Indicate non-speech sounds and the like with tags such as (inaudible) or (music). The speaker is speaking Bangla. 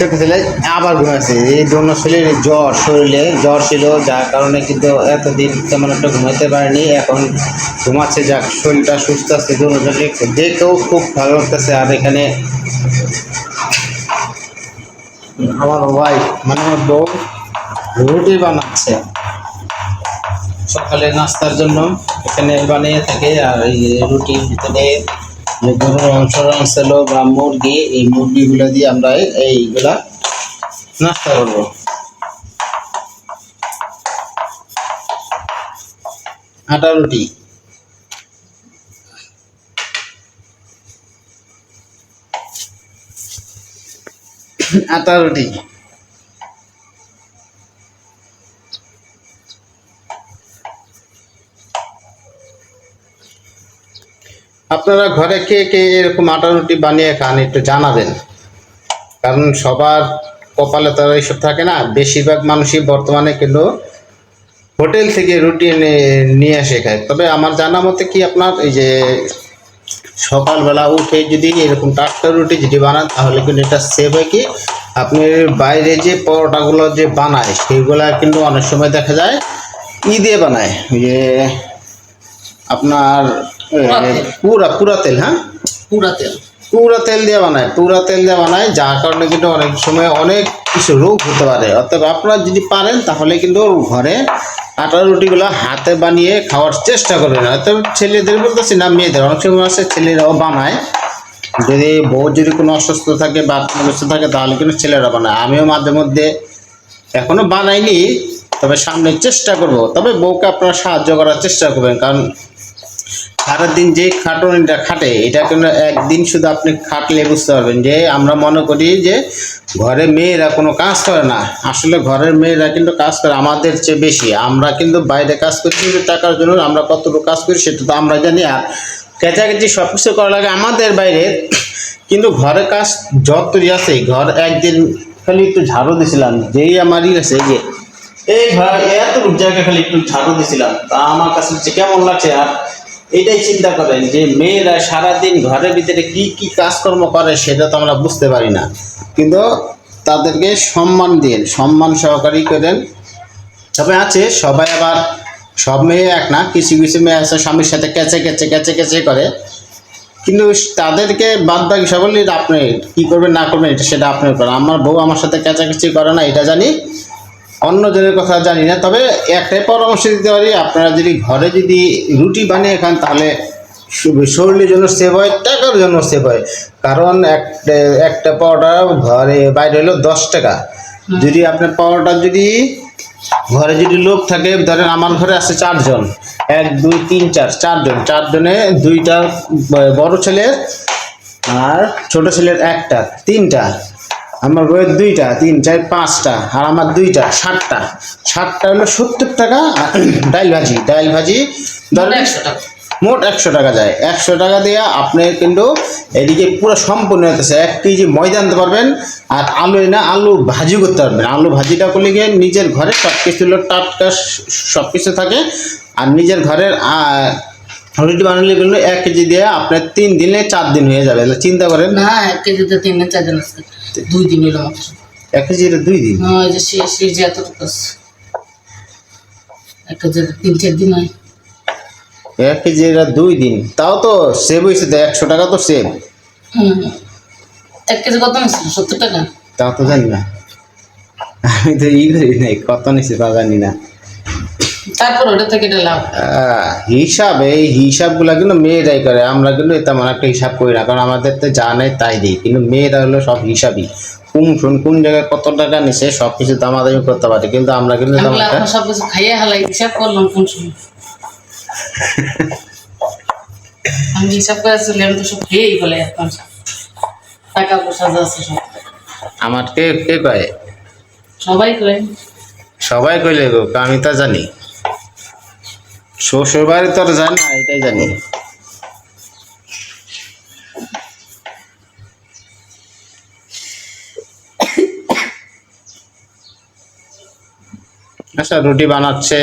চোখে ছেলে আবার ঘুমাচ্ছে এই জন্য শরীরে জ্বর শরীরে জ্বর ছিল, যার কারণে কিন্তু এতদিন তেমন একটা ঘুমাতে পারেনি। এখন ঘুমাচ্ছে, যাক, শরীরটা সুস্থ আছে দুজনে দেখেও খুব ভালো লাগতেছে। আর এখানে আমার ওয়াইফ মানে আমার বউ, রুটি বানাচ্ছে। সকালে নাস্তার জন্য এখানে বানিয়ে থাকে, আর এই রুটির ভিতরে গরুর ছিল বা মুরগি, এই মুরগিগুলো দিয়ে আমরা এই- এইগুলা নাস্তা করব। আটা রুটি। আটা রুটি। আপনারা ঘরে কে কে এরকম আটা রুটি বানিয়ে খান একটু জানাবেন। কারণ সবার কপালে তো আর এইসব থাকে না। বেশিরভাগ মানুষই বর্তমানে কিন্তু হোটেল থেকে রুটি নিয়ে আসে খায়। তবে আমার জানা মতে কি আপনার এই যে সকালবেলা উঠে যদি এরকম টাটকা রুটি যদি বানান, তাহলে কিন্তু এটা সেভ হয় কি? আপনি বাইরে যে পরোটাগুলো যে বানায় সেগুলা কিন্তু অনেক সময় দেখা যায় দিয়ে বানায়। যে আপনার পুরা। পুরা তেল হ্যাঁ? পুরা তেল। পুরা তেল দিয়ে বানায় পুরা তেল দিয়ে বানায় যার কারণে কিন্তু অনেক সময় অনেক কিছু রোগ হতে পারে। অর্থাৎ আপনারা যদি পারেন তাহলে কিন্তু ঘরে আটা রুটিগুলো হাতে বানিয়ে খাওয়ার চেষ্টা করবেন। অর্থাৎ ছেলেদের বলতেছি না মেয়েদের। অনেক সময় আছে ছেলেরাও বানায়। যদি বউ যদি কোনো অসুস্থ থাকে বা কিছু থাকে তাহলে কিন্তু ছেলেরা বানায়। আমিও মাঝে মধ্যে এখনও বানাইনি তবে সামনে চেষ্টা করব। তবে বউকে আপনারা সাহায্য করার চেষ্টা করবেন কারণ সারাদিন যে খাটুনিটা খাটে এটা কিন্তু একদিন শুধু আপনি খাটলে বুঝতে পারবেন যে, আমরা মনে করি যে, ঘরে মেয়েরা কোনো কাজ করে না। আসলে ঘরের মেয়েরা কিন্তু কাজ করে, আমাদের চেয়ে বেশি। আমরা কিন্তু বাইরে কাজ করি কিন্তু টাকার জন্য আমরা কতটুকু কাজ করি সেটা তো আমরা জানি। আর কেচাকেচি সব কিছু করা লাগে আমাদের বাইরে। কিন্তু ঘরে কাজ যতই আছে, ঘর একদিন খালি একটু ঝাড়ু দিছিলাম। যেই আমারই আছে যে, এই ঘর এত জায়গা খালি একটু ঝাড়ু দিছিলাম। তা আমার কাছে কেমন লাগছে, আর এটাই চিন্তা করেন যে মেয়েরা সারাদিন ঘরের ভিতরে কি কি কাজকর্ম করে সেটা তো আমরা বুঝতে পারি না। কিন্তু তাদেরকে সম্মান দিন সম্মান সহকারী করেন। তবে আছে, সবাই আবার সব মেয়ে এক না, কিছু কিছু মেয়ে আছে স্বামীর সাথে কেচে কেচে কেচে কেচে করে। কিন্তু তাদেরকে বাদ বাকি সকলেই আপনি কী করবেন, না করবেন, এটা সেটা আপনার করেন আমার বউ আমার সাথে কেচাকেচি করে না, এটা জানি। অন্যজনের কথা জানি না তবে একটাই পরামর্শ দিতে পারি আপনারা যদি ঘরে যদি রুটি বানিয়ে খান তাহলে শরীরের জন্য সেভ হয় টাকার জন্য সেভ হয়। কারণ একটা একটা পাওয়াটা ঘরে বাইরে হলো দশ টাকা। যদি আপনার পাওয়াটা যদি ঘরে যদি লোক থাকে ধরেন আমার ঘরে আছে চারজন এক দুই তিন চার চারজন। চারজনে দুইটা বড় ছেলের আর ছোট ছেলের একটা তিনটা। আমার বইয়ের দুইটা তিন চার পাঁচটা আর আমার দুইটা ষাটটা ষাটটা হলো সত্তর টাকা আর (clears throat) ডাইল ভাজি। ডাইল ভাজি ধরেন একশো টাকা। মোট একশো টাকা যায়। একশো টাকা দিয়ে আপনি কিন্তু এদিকে পুরো সম্পূর্ণ হতেছে এক কেজি ময়দা আনতে পারবেন আর আলু না আলু ভাজি করতে পারবেন। আলু ভাজিটা করলে গিয়ে নিজের ঘরে সব কিছু হলো টাটকা সব কিছু থাকে। আর নিজের ঘরের রুটি বানালে কিন্তু এক কেজি দিয়ে আপনার তিন দিনে চার দিন হয়ে যাবে। চিন্তা করেন। না এক কেজিতে তিন দিন চার দিন আসছে দুই দিন মাত্র এক কেজি দুই দিন? হ্যাঁ যে সে সে যে আছে। এক কেজিতে তিন চার দিন হয়। এক কেজি এটা দুই দিন। তাও তো সেভ হয়েছে তো একশো টাকা তো সেভ হুম। এক কেজি কত নিচ্ছিল সত্তর টাকা? তাও তো জানি না। আমি তো ই করি নাই কত নিচ্ছে তা জানি না। তারপর ওটা থেকে এটা লাভ। হিসাব এই হিসাবগুলো কিন্তু মেয়েরাই করে। আমরা কিন্তু তেমন একটা হিসাব করি না কারণ আমাদের তো যা নেই তাই দিই। কিন্তু মেয়েরা হলো সব হিসাবই। কোন শুন কোন জায়গায় কত টাকা নিছে সব কিছু দামাদামি করতে পারে। কিন্তু আমরা কিন্তু সব কিছু খাইয়ে হালাই হিসাব করলাম কোন সময় (laughs) আমি হিসাব করে চলে আমি তো সব খেয়েই এখন। টাকা পয়সা যা আছে সব। আমার কে কে কয়? সবাই করে সবাই কইলে গো আমি তা জানি। শ্বশুর বাড়ি তো আর জানি না এটাই জানি। আচ্ছা রুটি বানাচ্ছে।